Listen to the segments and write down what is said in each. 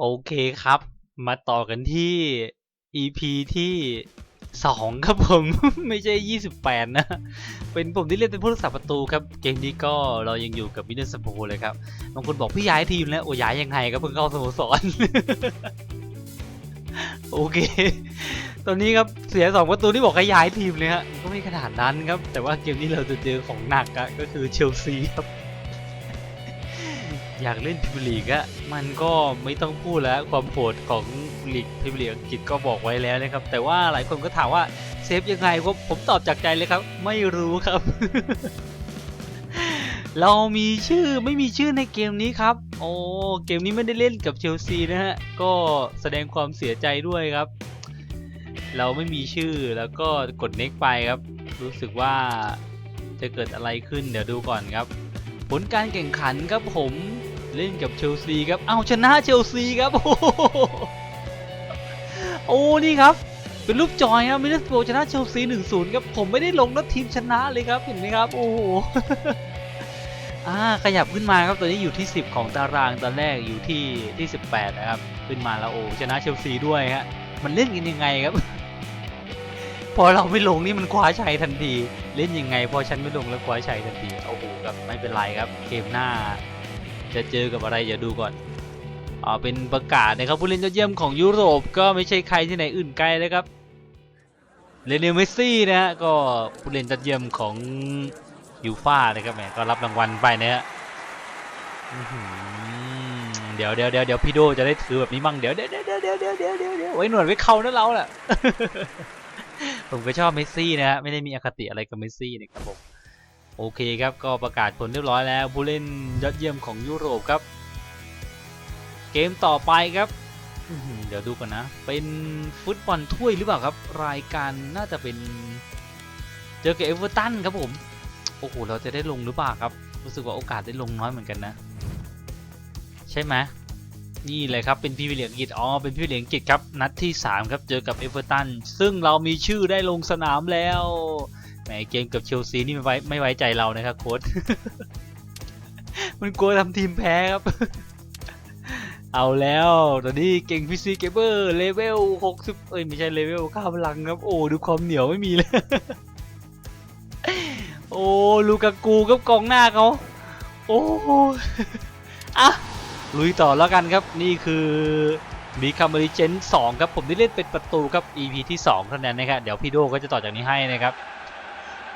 โอเคครับ มาต่อกันที่ EP ที่2ครับผม ไม่ใช่ 28 นะ เป็นผมที่เล่นเป็นผู้รักษาประตูครับ เกมนี้ก็เรายังอยู่กับวินเนอร์สปูเลยครับ บางคนบอกพี่ย้ายทีมแล้ว โอ้ย้ายยังไงครับเพิ่งเข้าสโมสร โอเค ตอนนี้ครับเสียสองประตูที่บอกให้ย้ายทีมเลยฮะ ก็ไม่ขนาดนั้นครับ แต่ว่าเกมนี้เราจะเจอของหนักอะก็คือเชลซีครับ อยากเล่นพรีเมียร์ลีกอะมันก็ไม่ต้องพูดแล้วความโหดของลีกพรีเมียร์ลีกอังกฤษก็บอกไว้แล้วนะครับ แต่ว่าหลายคนก็ถามว่าเซฟยังไงผมผมตอบจากใจเลยครับ ไม่รู้ครับ เรามีชื่อไม่มีชื่อในเกมนี้ครับ โอ้เกมนี้ไม่ได้เล่นกับเชลซีนะฮะก็แสดงความเสียใจด้วยครับ เราไม่มีชื่อแล้วก็กด next ไปครับ รู้สึกว่าจะเกิดอะไรขึ้นเดี๋ยวดูก่อนครับ ผลการแข่งขันครับผม เล่นกับเชลซีครับ เอาชนะเชลซีครับ โอ้โหโอ้นี่ครับ เป็นรูปจอยครับมิเลสโชนะเชลซี1-0ครับ ผมไม่ได้ลงแล้วทีมชนะเลยครับเห็นไหมครับ โอ้โหอ่าขยับขึ้นมาครับตอนนี้อยู่ที่ 10 ของตารางตอนแรกอยู่ที่ที่ 18 นะครับ ขึ้นมาแล้วโอ้ชนะเชลซีด้วยฮะมันเล่นกันยังไงครับ พอเราไม่ลงนี่มันคว้าชัยทันที เล่นยังไง พอฉันไม่ลงแล้วคว้าชัยทันทีโอ้โหครับไม่เป็นไรครับ เกมหน้า จะเจอกับอะไรอย่าดูก่อนเอาเป็นประกาศนะครับผู้เล่นยอดเยี่ยมของยุโรปก็ไม่ใช่ใครที่ไหนอื่นไกลเลยครับเลนิเมสซี่นะฮะก็ผู้เล่นยอดเยี่ยมของยูฟ่านะครับแหมก็รับรางวัลไปนะฮะเดี๋ยวเดี๋ยวเดี๋ยวเดี๋ยวพี่โดจะได้ถือแบบนี้มั่งเดี๋ยวเดี๋ยวเดี๋ยวเดี๋ยวเดี๋ยวเดี๋ยวเดี๋ยวเดี๋ยวไว้หนวดไว้เข่านั่นเราแหละผมก็ชอบเมสซี่นะฮะไม่ได้มีอคติอะไรกับเมสซี่นะครับผม โอเคครับก็ประกาศผลเรียบร้อยแล้วผู้เล่นยอดเยี่ยมของยุโรปครับ เกมต่อไปครับเดี๋ยวดูก่อนนะ เป็นฟุตบอลถ้วยหรือเปล่าครับ รายการน่าจะเป็นเจอกับเอเวอร์ตันครับผมโอ้โหเราจะได้ลงหรือเปล่าครับ รู้สึกว่าโอกาสได้ลงน้อยเหมือนกันนะ ใช่ไหมนี่เลยครับเป็นพรีเมียร์ลีกอังกฤษอ๋อเป็นพรีเมียร์ลีกอังกฤษครับนัดที่ 3 ครับเจอกับเอเวอร์ตันซึ่งเรามีชื่อได้ลงสนามแล้ว แหมเกมกับเชลซีนี่ไม่ไว้ไม่ไว้ใจเรานะครับโค้ชมันกลัวทำทีมแพ้ครับ เอาแล้ว ตอนนี้เก่งพีซีเกเบอร์เลเวล60เอ้ยไม่ใช่เลเวลข้าพลังครับ โอ้ดูความเหนียวไม่มีเลยโอ้ลูกากูกับกองหน้าเขาโอ้อะลุยต่อแล้วกันครับนี่คือมีคาร์มิเจน2ครับผมได้เล่นเป็นประตูครับ EP ที่ 2 เท่านั้นนะครับเดี๋ยวพี่โดก็จะต่อจากนี้ให้นะครับ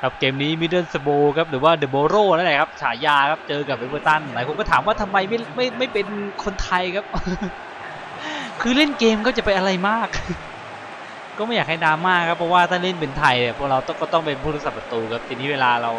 ครับเกมนี้มิดเดิลสโบครับหรือว่าเดอะโบโรนั่นแหละครับฉายาครับเจอกับเอเวอร์ตันหลายคนก็ถามว่าทำไมไม่ไม่ไม่เป็นคนไทยครับ คือเล่นเกมก็จะไปอะไรมาก ก็ไม่อยากให้ดราม่าครับเพราะว่าถ้าเล่นเป็นไทยเนี่ยพวกเราต้องก็ต้องเป็นผู้รักษาประตูครับทีนี้เวลาเรา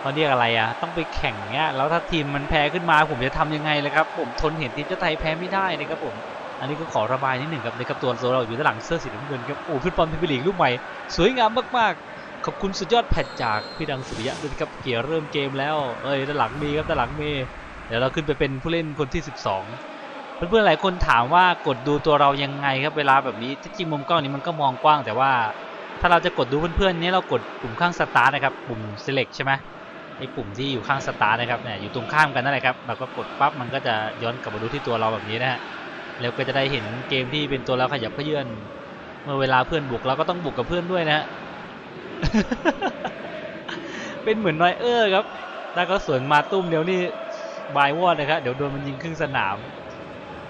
เขาเรียกอะไรอะต้องไปแข่งเงี้ยแล้วถ้าทีมมันแพ้ขึ้นมาผมจะทำยังไงเลยครับ ผมทนเห็นทีมชาติไทยแพ้ไม่ได้นะครับผมอันนี้ก็ขอระบายนิดหนึ่งครับในกับตัวเราอยู่ด้านหลังเสื้อสีน้ำเงินครับโอ้ฟุตบอลพรีเมียร์ลีกลูกใหม่สวยงามมากๆ ขอบคุณสุดยอดแพทจากพี่ดังสุริยะด้วยครับเกียร์เริ่มเกมแล้วเอ้ยด้านหลังมีครับด้านหลังมีเดี๋ยวเราขึ้นไปเป็นผู้เล่นคนที่ 12 เพื่อนๆหลายคนถามว่ากดดูตัวเรายังไงครับเวลาแบบนี้จริงมุมกล้องนี้มันก็มองกว้าง แต่ว่าถ้าเราจะกดดูเพื่อนๆนี้เรากดปุ่มข้างสตาร์ทนะครับปุ่ม select ใช่ไหมไอ้ปุ่มที่อยู่ข้างสตาร์ทนะครับเนี่ยอยู่ตรงข้ามกันนั่นแหละครับเราก็กดปั๊บมันก็จะย้อนกลับมาดูที่ตัวเราแบบนี้นะฮะแล้วก็จะได้เห็นเกมที่เป็นตัวเราขยับเพื่อนเมื่อเวลาเพื่อนบุกเราก็ต้องบุกกับเพื่อนด้วยนะฮะ เป็นเหมือนนอยเออร์ครับถ้าเขาสวนมาตุ้มเดี๋ยวนี่บายวอดนะครับเดี๋ยวโดนมันยิงครึ่งสนาม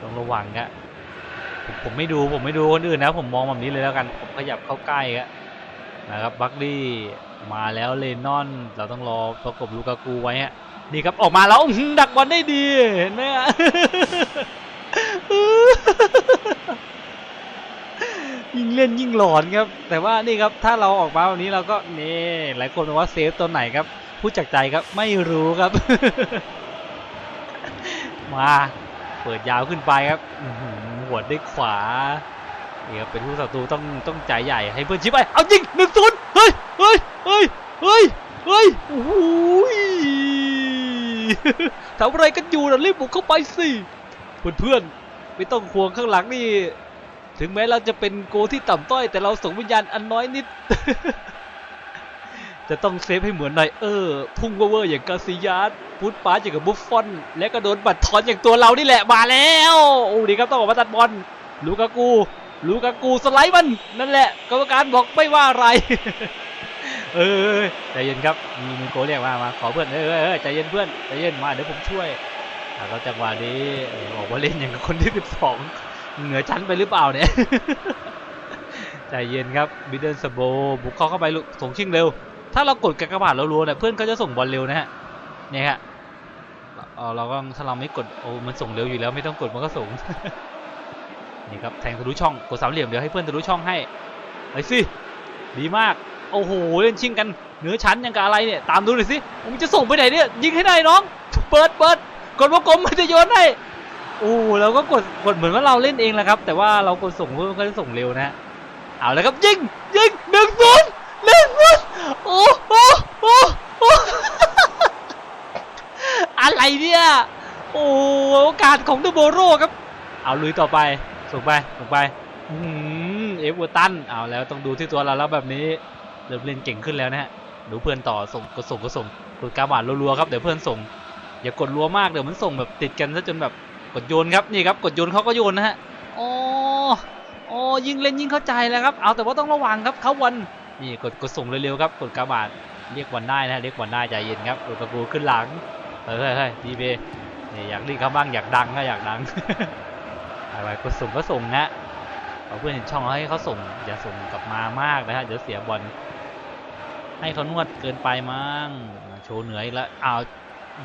ต้องระวังครับผมผมไม่ดูผมไม่ดูคนอื่นนะ ผมมองแบบนี้เลยแล้วกัน ผมขยับเข้าใกล้ครับนะครับบัคลี่มาแล้วเลนอน เราต้องรอประกบลูกากูไว้ฮะนี่ครับออกมาแล้วดักบอลได้ดีเห็นไหมฮะ ยิ่งเล่นยิ่งหลอนครับ แต่ว่านี่ครับถ้าเราออกมาวันนี้เราก็นี่หลายคนบอกว่าเซฟตัวไหนครับพูดจากใจครับไม่รู้ครับ มาเปิดยาวขึ้นไปครับหัวด้วยขวาเนี่ครับเป็นผู้ศัตรูต้องต้องใจใหญ่ให้เพื่อนชิปไปเอาจริงหนึ่งศูนย์เฮ้ยเฮ้ยเฮ้ยเฮ้ยเฮ้ยโอ้โหยทำอะไรกันอยู่นะรีบบุกเข้าไปสิเพื่อนๆไม่ต้องห่วงข้างหลังนี่ ถึงแม้เราจะเป็นโกที่ต่ำต้อย แต่เราส่งวิญญาณอันน้อยนิด จะต้องเซฟให้เหมือนหน่อยเออ พุ่งเวอร์อย่างกาซิยาสพุทปาอย่างกับบุฟฟอน และก็โดนบัตรทอนอย่างตัวเรานี่แหละมาแล้วโอ้ดีครับต้องออกมาตัดบอลลูกากูลูกากูสไลด์มันนั่นแหละกรรมการบอกไม่ว่าอะไร เออใจเย็นครับมีมีโกเรียกมามาขอเพื่อนเออเออใจเย็นเพื่อนใจเย็นมาเดี๋ยวผมช่วยแล้วจังหวะนี้ออบอกว่าเล่นอย่างกับคนที่ 12 เหนือชั้นไปหรือเปล่าเนี่ย ใจเย็นครับบิดเดิลสโบบุกเข้าเข้าไปลุส่งชิงเร็ว ถ้าเรากดกากบาทเรารัวเนี่ยเพื่อนก็จะส่งบอลเร็วนะฮะ เนี่ยฮะเอ่อเราก็ถ้าเราไม่กดโอ้มันส่งเร็วอยู่แล้วไม่ต้องกดมันก็ส่ง นี่ครับแทงทะลุช่องกดสามเหลี่ยมเดี๋ยวให้เพื่อนทะลุช่องให้ไปสิดีมากโอ้โหเล่นชิงกันเหนือชั้นยังกับอะไรเนี่ยตามดูหน่อยสิมึงจะส่งไปไหนเนี่ยยิงให้ได้น้อง เปิดเปิดกดวงกลมมันจะโยนให้ โอ้เราก็กดกดเหมือนว่าเราเล่นเองแหละครับ แต่ว่าเรากดส่งเพื่อนก็จะส่งเร็วนะฮะเอาแล้วครับยิงยิงหนึ่งศูนย์หนึ่งศูนย์โอ้โหโอ้โหอะไรเนี่ยโอ้โอกาสของเดอะโบโรครับ เอาลุยต่อไปส่งไปส่งไปเอฟเวอร์ตันเอาแล้วต้องดูที่ตัวเราแล้วแบบนี้เริ่มเล่นเก่งขึ้นแล้วนะฮะดูเพื่อนต่อส่งก็ส่งก็ส่งกดกาบาดรัวๆครับเดี๋ยวเพื่อนส่ง อย่ากดรัวมากเดี๋ยวมันส่งแบบติดกันซะจนแบบ กดโยนครับนี่ครับกดโยนเขาก็โยนนะฮะอ๋ออ๋อยิงเล่นยิงเข้าใจแล้วครับ เอาแต่ว่าต้องระวังครับเขาวันนี่กดกดส่งเร็วๆครับกดกาบาดเรียกวันได้นะเรียกวันได้ใจเย็นครับกดกระปูขึ้นหลังเฮ้ยเฮ้ยดีเบนี่อยากรีบเขาบ้างอยากดังก็อยากดังอะไรกดส่งก็ส่งนะเอาเพื่อนเห็นช่องให้เขาส่งอย่าส่งกลับมามากนะฮะเดี๋ยวเสียบอลให้เขานวดเกินไปมั้งโชว์เหนืออีกแล้วอ้าว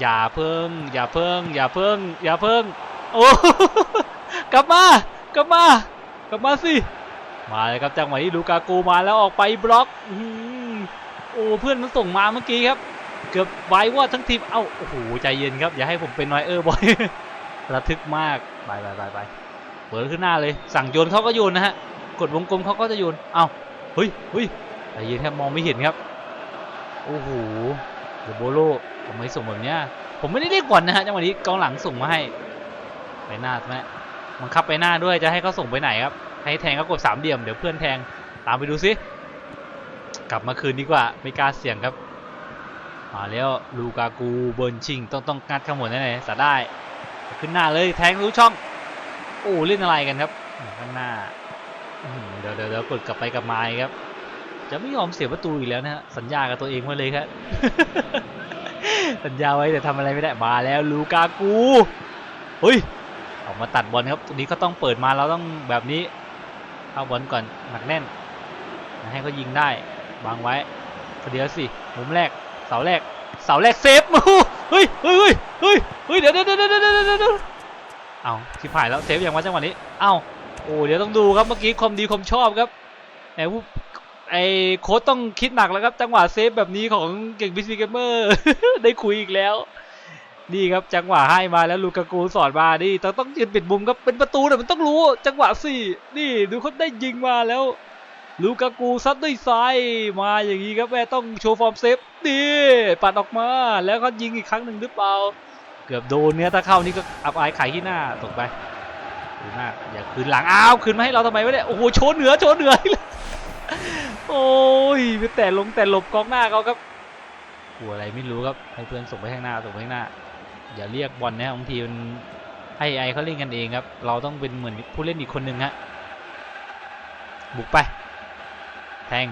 อย่าเพิ่ง อย่าเพิ่ง อย่าเพิ่ง อย่าเพิ่ง โอ้กลับมากลับมากลับมาสิมาเลยครับจังหวะนี้ลูกากูมาแล้วออกไปบล็อกอือโอ้เพื่อนมันส่งมาเมื่อกี้ครับเกือบไว้ว่าทั้งทีมเอ้าโอ้โหใจเย็นครับอย่าให้ผมเป็นไวเออร์บอยระทึกมากไปไปไปไปเปิดขึ้นหน้าเลย สั่งโยนเขาก็โยนนะฮะกดวงกลมเขาก็จะโยนเอ้าเฮ้ยเฮ้ยใจเย็นครับมองไม่เห็นครับโอ้โหเดอโบโลทำไมส่งแบบเนี้ยผมไม่ได้เรียกก่อนนะฮะจังหวะนี้กองหลังส่งมาให้ ไปหน้าใช่ไหมบังคับไปหน้าด้วยจะให้เขาส่งไปไหนครับ ให้แทงก็กดสามเหลี่ยมเดี๋ยวเพื่อนแทงตามไปดูซิกลับมาคืนดีกว่าไม่กล้าเสี่ยงครับมาแล้วลูกากูเบิร์นชิงต้องต้องงัดข้างบนแน่ๆสาได้ ขึ้นหน้าเลยแทงรู้ช่องโอ้เล่นอะไรกันครับข้างหน้าเดี๋ยวเดี๋ยวกดกลับไปกลับมาอีกครับ จะไม่ยอมเสียประตูอีกแล้วนะฮะสัญญากับตัวเองไว้เลยครับสัญญาไว้แต่ทำอะไรไม่ได้มาแล้วลูกากูเฮ้ย ออกมาตัดบอลครับตรงนี้ก็ต้องเปิดมาเราต้องแบบนี้เข้าบอลก่อนหนักแน่น ให้เขายิงได้วางไว้เดี๋ยวสิมุมแรกเสาแรกเสาแรกเซฟเฮ้ยเฮ้ยเฮ้ยเฮ้ยเดี๋ยวเดี๋ยวเดี๋ยวเดี๋ยวเดี๋ยวเดี๋ยวเอาชิบหายแล้วเซฟอย่างว่าจังหวะนี้เอ้าโอ้เดี๋ยวต้องดูครับเมื่อกี้ความดีความชอบครับแหมผู้ไอ้โค้ดต้องคิดหนักแล้วครับจังหวะเซฟแบบนี้ของเก่งบิสบีเกมเมอร์ได้คุยอีกแล้ว นี่ครับจังหวะให้มาแล้วลูกากูสอนมานี่ต้องต้องยืนปิดมุมครับเป็นประตูเนี่ยมันต้องรู้ จังหวะสี่นี่ดูเขาได้ยิงมาแล้ว ลูกากูซัดด้วยซ้ายมาอย่างนี้ครับแม่ต้องโชว์ฟอร์มเซฟนี่ปัดออกมาแล้วก็ยิงอีกครั้งหนึ่งหรือเปล่า เกือบโดนเนี่ยถ้าเข้านี่ก็อับอายขายที่หน้าตกไปดีมาอย่าคืนหลังอ้าวคืนมาให้เราทำไมวะเนี่ยโอ้โหโชว์เหนือโชว์เหนือโอ้ยไปแต่ลงแต่หลบกองหน้าเขาครับกลัวอะไรไม่รู้ครับให้เพื่อนส่งไปข้างหน้าส่งไปข้างหน้า อย่าเรียกบอลนะบางทีมันให้ไอเขาเล่นกันเองครับ เราต้องเป็นเหมือนผู้เล่นอีกคนหนึ่งฮะบุกไป แทง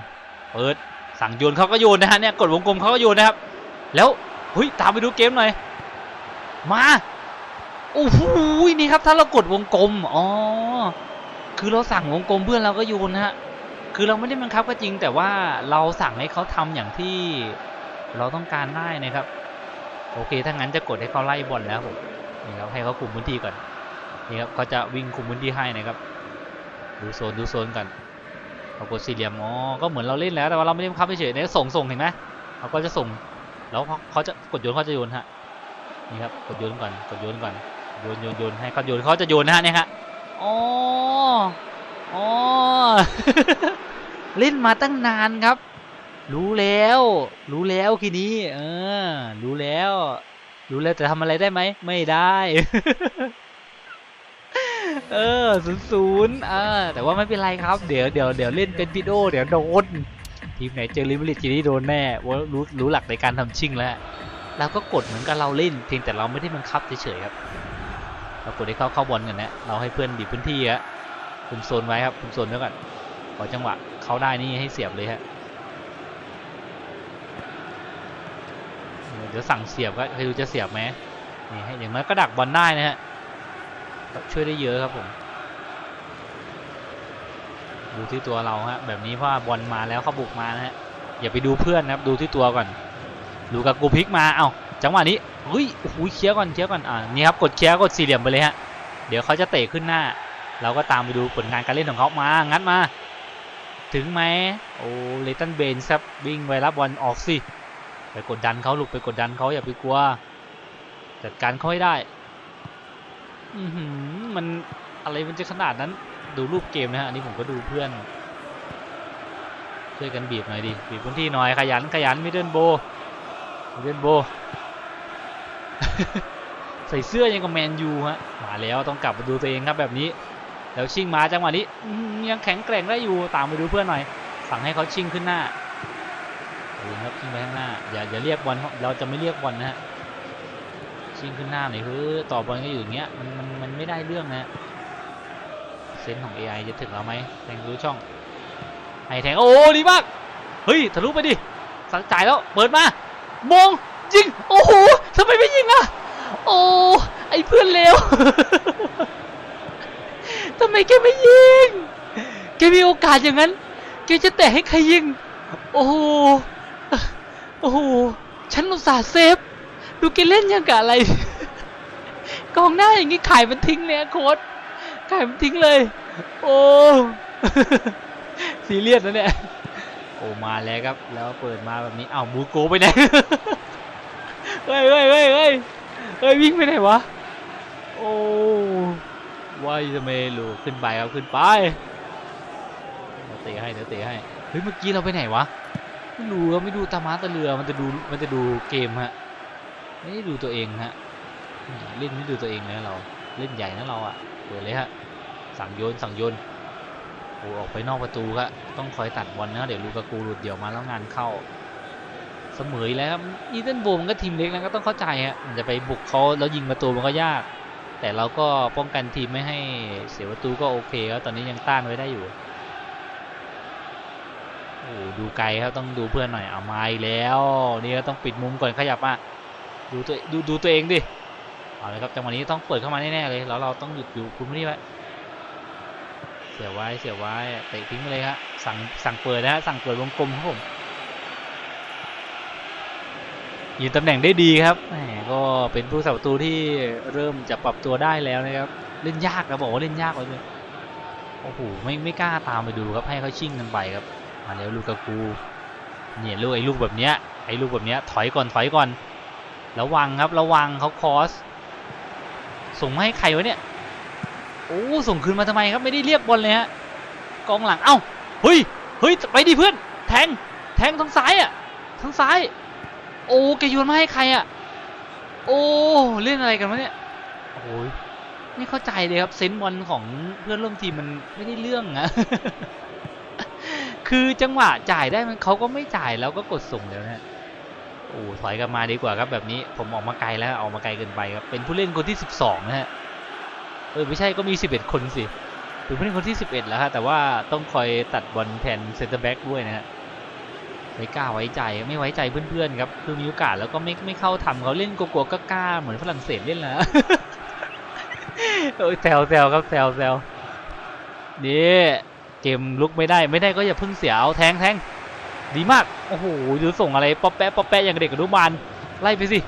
เปิดสั่งโยนเขาก็โยนนะฮะเนี่ยกดวงกลมเขาก็โยนนะครับ แล้วเฮ้ยตามไปดูเกมหน่อยมาโอ้โหนี่ครับถ้าเรากดวงกลมอ๋อคือเราสั่งวงกลมเพื่อนเราก็โยนนะฮะคือเราไม่ได้บังคับก็จริงแต่ว่าเราสั่งให้เขาทำอย่างที่เราต้องการได้นะครับ โอเค ถ้างั้นจะกดให้เขาไล่บอลแล้วผมนี่ครับให้เขาคุมพื้นที่ก่อน นี่ครับเขาจะวิ่งคุมพื้นที่ให้นะครับ ดูโซนดูโซนก่อนเขากดสี่เหลี่ยมอ๋อก็เหมือนเราเล่นแล้วแต่ว่าเราไม่ได้บังคับเฉยๆเนี่ยส่งส่งเห็นไหมเขาก็จะส่ง แล้วเขาเขาจะกดโยนเขาจะโยนฮะ นี่ครับ กดโยนก่อน กดโยนก่อน โยนโยนโยนให้เขาโยนเขาจะโยนนะฮะเนี่ยฮะอ๋ออ๋อเล่นมาตั้งนานครับ รู้แล้ว รู้แล้วทีนี้ เออ รู้แล้ว รู้แล้วจะทำอะไรได้ไหม ไม่ได้ เออศูนย์ศูนย์เออแต่ว่าไม่เป็นไรครับ เดี๋ยวเดี๋ยวเดี๋ยวเล่นเป็นพีโดเดี๋ยวโดน ทีมไหนเจอลิเวอร์พูลทีนี้โดนแน่ว่ารู้รู้หลักในการทำชิ่งแล้วเราก็กดเหมือนกับเราเล่นเพียงแต่เราไม่ได้บังคับเฉยๆครับ เรากดให้เข้าเข้าบอลกันนะ เราให้เพื่อนบีบพื้นที่ฮะคุมโซนไว้ครับคุมโซนไว้ก่อนขอจังหวะเข้าได้นี่ให้เสียบเลยฮะ ดี๋ยวสั่งเสียบก็ใครดูจะเสียบไหมนี่ให้อย่างน้อยก็ดักบอลได้นะฮะช่วยได้เยอะครับผมดูที่ตัวเราฮะแบบนี้เพราะบอลมาแล้วเขาบุกมานะฮะอย่าไปดูเพื่อนนะครับดูที่ตัวก่อน ดูกับกูพิกมาเอ้าจังหวะนี้เฮ้ยโอ้โหเคลียร์ก่อนเคลียร์ก่อนอ่านี่ครับกดเคลียร์กดสี่เหลี่ยมไปเลยฮะเดี๋ยวเขาจะเตะขึ้นหน้า เราก็ตามไปดูผลงานการเล่นของเขามางัดมา ถึงไหมโอ้เลตันเบนครับวิ่งไปรับบอลออกสิ ไปกดดันเขาลูกไปกดดันเขาอย่าไปกลัว จัดการเขาให้ได้อือหืมันอะไรมันจะขนาดนั้น ดูรูปเกมนะฮะอันนี้ผมก็ดูเพื่อนช่วยกันบีบหน่อยดิบีบพื้นที่หน่อยขยันขยันมิดเดิลโบมิดเดิลโบใส่เสื้อยังกับแมนยูฮะมาแล้วต้องกลับมาดูตัวเองครับแบบนี้ แล้วชิงมาจังหวะนี้ยังแข็งแกร่งได้อยู่ตามไปดูเพื่อนหน่อย สั่งให้เขาชิงขึ้นหน้า เอาเลยครับชิงไปข้างหน้าอย่าอย่าเรียกบอลเราจะไม่เรียกบอลนะฮะชิงขึ้นหน้าหน่อยคือต่อบอลก็อยู่อย่างเงี้ยมันมันมันไม่ได้เรื่องนะเซนส์ของ AI จะถึงเราไหมแทงรู้ช่องให้แทงโอ้ดีมากเฮ้ยทะลุไปดิสังจ่ายแล้วเปิดมามองยิงโอ้โหทำไมไม่ยิงอะโอ้ไอเพื่อนเลวทำไมแกไม่ยิงแกมีโอกาสอย่างนั้นแกจะแตะให้ใครยิง โอ้โห โอ้โห ฉันอุตส่าห์เซฟ ดูแกเล่นยังกับอะไร กองหน้าอย่างนี้ขายมันทิ้งเลยอะโค้ดขายมันทิ้งเลย โอ้ซีเรียสนะเนี่ย โอ้มาแล้วครับ แล้วเปิดมาแบบนี้อ้าวมูโกไปไหน เฮ้ยเฮ้ยเฮ้ยเฮ้ยเฮ้ยวิ่งไปไหนวะ โอ้วายจะเมลูขึ้นไปครับขึ้นไปเดี๋ยวเตะให้เดี๋ยวเตะให้ เฮ้ยเมื่อกี้เราไปไหนวะ ไม่รู้ครับไม่ดูตามาตาเรือมันจะดูมันจะดูเกมฮะไม่ได้ดูตัวเองฮะเล่นไม่ดูตัวเองเลยนะเราเล่นใหญ่นะเราอะเปิดเลยฮะสั่งโยนสั่งโยนโอ้ออกไปนอกประตูครับต้องคอยตัดบอลนะเดี๋ยวลูกากูหลุดเดี่ยวมาแล้วงานเข้า เสมอแล้วครับอีเทนโบมันก็ทีมเล็กนะก็ต้องเข้าใจฮะมันจะไปบุกเขาแล้วยิงประตูมันก็ยาก แต่เราก็ป้องกันทีมไม่ให้เสียประตูก็โอเคครับตอนนี้ยังต้านไว้ได้อยู่ อ้ดูไกลครับต้องดูเพื่อนหน่อยเอามาอีกแล้วนี่ก็ต้องปิดมุมก่อนขยับมาดูตัวดูดูตัวเองดิเอาเลยครับจังหวะนี้ต้องเปิดเข้ามาแน่ๆเลยแล้วเราต้องหยุดอยู่คุมที่ไว้เสียไว้เสียไว้เตะทิ้งไปเลยครับสั่งสั่งเปิดนะฮะสั่งเปิดวงกลมครับผมยืนตำแหน่งได้ดีครับแหมก็เป็นผู้สับประตูที่เริ่มจะปรับตัวได้แล้วนะครับเล่นยากนะบอกว่าเล่นยากเลยโอ้โหไม่ไม่กล้าตามไปดูครับให้เขาชิ่งกันไปครับ มาแล้วลูกากูเนี่ยลูกไอ้ลูกแบบเนี้ยไอ้ลูกแบบเนี้ยถอยก่อนถอยก่อน ระวังครับระวังเขาคอส ส่งมาให้ใครวะเนี่ยโอ้ส่งคืนมาทำไมครับไม่ได้เรียกบอลเลยฮะกองหลังเอ้าเฮ้ยเฮ้ยไปดิเพื่อน แทงแทงทางซ้ายอะทางซ้าย โอ้แกโยนมาให้ใครอะโอ้เล่นอะไรกันวะเนี่ยโอ้ยไม่เข้าใจเลยครับเซนส์บอลของเพื่อนร่วมทีมมันไม่ได้เรื่องนะ คือจังหวะจ่ายได้มันเขาก็ไม่จ่ายแล้วก็กดส่งแล้วนะโอ้ถอยกลับมาดีกว่าครับแบบนี้ผมออกมาไกลแล้วออกมาไกลเกินไปครับเป็นผู้เล่นคนที่ 12 นะฮะเออไม่ใช่ก็มี 11 คนสิเป็นผู้เล่นคนที่ 11 แล้วฮะแต่ว่าต้องคอยตัดบอลแทนเซนเตอร์แบ็กด้วยนะฮะไม่กล้าไว้ใจไม่ไว้ใจเพื่อนๆครับคือมีโอกาสแล้วก็ไม่ไม่เข้าทำเขาเล่นกลัวๆกล้าๆเหมือนฝรั่งเศสเล่นแล้วโอ้ยแซวแซวครับแซวแซวนี่ เกมลุกไม่ได้ไม่ได้ก็อย่าเพิ่งเสียเอาแทงแทงดีมากโอ้โหดูส่งอะไรป๊อปแป๊ะป๊อปแป๊ะอย่างเด็กอนุบาลไล่ไปสิ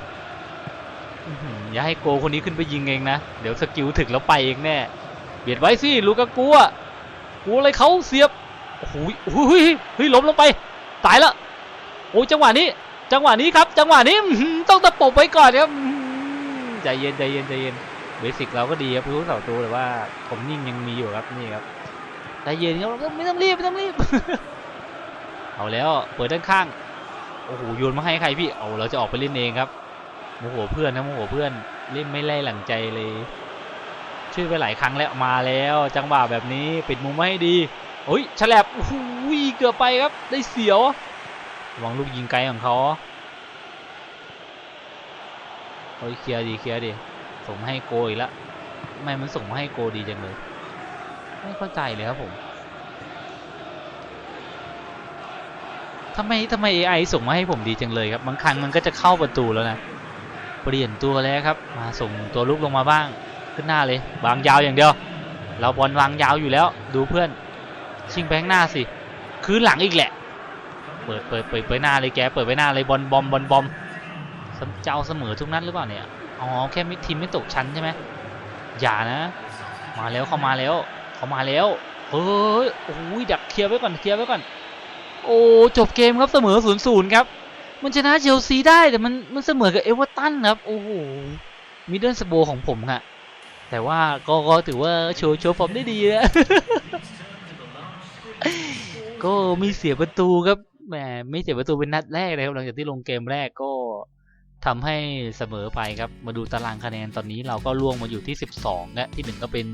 อย่าให้โกคนนี้ขึ้นไปยิงเองนะเดี๋ยวสกิลถึงแล้วไปเองแน่เบียดไว้สิลูกากูอะกูอะไรเขาเสียบโอ้โหโอ้โหเฮ้ยล้มลงไปตายล้วโอ้ยจังหวะนี้ จังหวะนี้ครับ จังหวะนี้ต้องตะปบไว้ก่อนครับใจเย็นใจเย็นใจเย็นเบสิกเราก็ดีครับรู้เสาตัวแต่ว่าผมนิ่งยังมีอยู่ครับนี่ครับ ใจเย็นครับไม่ต้องรีบไม่ต้องรีบ เอาแล้วเปิดด้านข้างโอ้โหโยนมาให้ใครพี่เอาเราจะออกไปเล่นเองครับโมโหเพื่อนนะโมโหเพื่อนเล่นไม่ไล่หลังใจเลยช่วยไปหลายครั้งแล้วมาแล้ว จังหวะแบบนี้ปิดมุมไว้ให้ดีโอ้ยฉลับโอ้โหเกือบไปครับ ได้เสียวระวังลูกยิงไกลของเขาเฮ้ยเคลียร์ดีเคลียร์ดีส่งให้โกอีกแล้วไม่มันส่งมาให้โกดีจังเลย ไม่เข้าใจเลยครับผมทำไมทำไม AI ส่งมาให้ผมดีจังเลยครับ บางครั้งมันก็จะเข้าประตูแล้วนะ เปลี่ยนตัวแล้วครับ มาส่งตัวลุกลงมาบ้าง ขึ้นหน้าเลย วางยาวอย่างเดียว เราบอลวางยาวอยู่แล้ว ดูเพื่อน ชิงแบงค์หน้าสิ คืนหลังอีกแหละ เปิดเปิดเปิดไปหน้าเลยแก เปิดไปหน้าเลยบอลบอมบอลบอมเจ้าเสมอทุกนัดหรือเปล่าเนี่ย อ๋อแค่ทีมไม่ตกชั้นใช่ไหมอย่านะ มาแล้วเข้ามาแล้ว เขามาแล้วเฮ้ยโอ้ยดักเคลียร์ไว้ก่อนเคลียร์ไว้ก่อน โอ้จบเกมครับเสมอศูนย์ศูนย์ครับ มันชนะเชลซีได้แต่มันมันเสมอกับเอเวอร์ตันครับโอ้โหมิดเดิลสโบของผมฮะแต่ว่าก็ก็ถือว่าโชว์โชว์ฟอร์มได้ดีนะก็มีเสียประตูครับแหมไม่เสียประตูเป็นนัดแรกนะครับหลังจากที่ลงเกมแรกก็ทำให้เสมอไปครับ มาดูตารางคะแนนตอนนี้เราก็ล่วงมาอยู่ที่ 12 และที่หนึ่งก็เป็น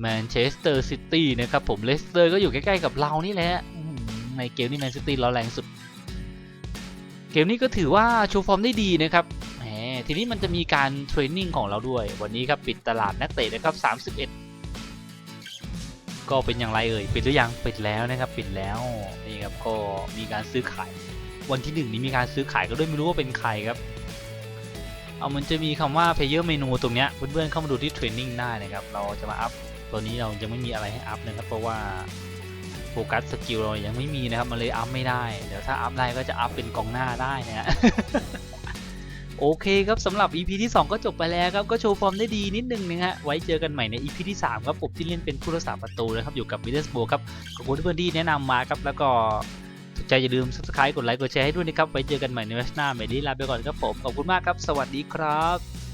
แมนเชสเตอร์ซิตี้นะครับผมเลสเตอร์ก็อยู่ใกล้ๆกับเรานี่แหละในเกมนี้แมนซิตี้เราแรงสุด เกมนี้ก็ถือว่าโชว์ฟอร์มได้ดีนะครับแหมทีนี้มันจะมีการเทรนนิ่งของเราด้วย วันนี้ครับปิดตลาดนักเตะนะครับ 31 ก็เป็นอย่างไรเอ่ยปิดหรือยังปิดแล้วนะครับปิดแล้วนี่ครับก็มีการซื้อขาย วันที่หนึ่งนี้มีการซื้อขายก็ด้วยไม่รู้ว่าเป็นใครครับเอามันจะมีคำว่า player menu ตรงเนี้ยเพื่อนๆเข้ามาดูที่ training ได้นะครับ เราจะมาอัพ ตัวนี้เรายังไม่มีอะไรให้อัพนะครับ เพราะว่าโฟกัสสกิลเรายังไม่มีนะครับ มันเลยอัพไม่ได้ เดี๋ยวถ้าอัพได้ก็จะอัพเป็นกองหน้าได้นะฮะโอเคครับสำหรับ EP ที่ 2 ก็จบไปแล้วครับ ก็โชว์ฟอร์มได้ดีนิดนึงนะฮะ ไว้เจอกันใหม่ใน EP ที่ 3 ครับผมที่เล่นเป็นผู้รักษาประตูนะครับ อยู่กับมิเดสโบครับ ขอบคุณเพื่อนที่แนะนำมาครับ แล้วก็ถูกใจอย่าลืม subscribe กดไลค์กดแชร์ให้ด้วยนะครับ ไว้เจอกันใหม่ในเวสหน้าเมดี้ลาไปก่อนครับผม ขอบคุณมากครับ สวัสดีครับ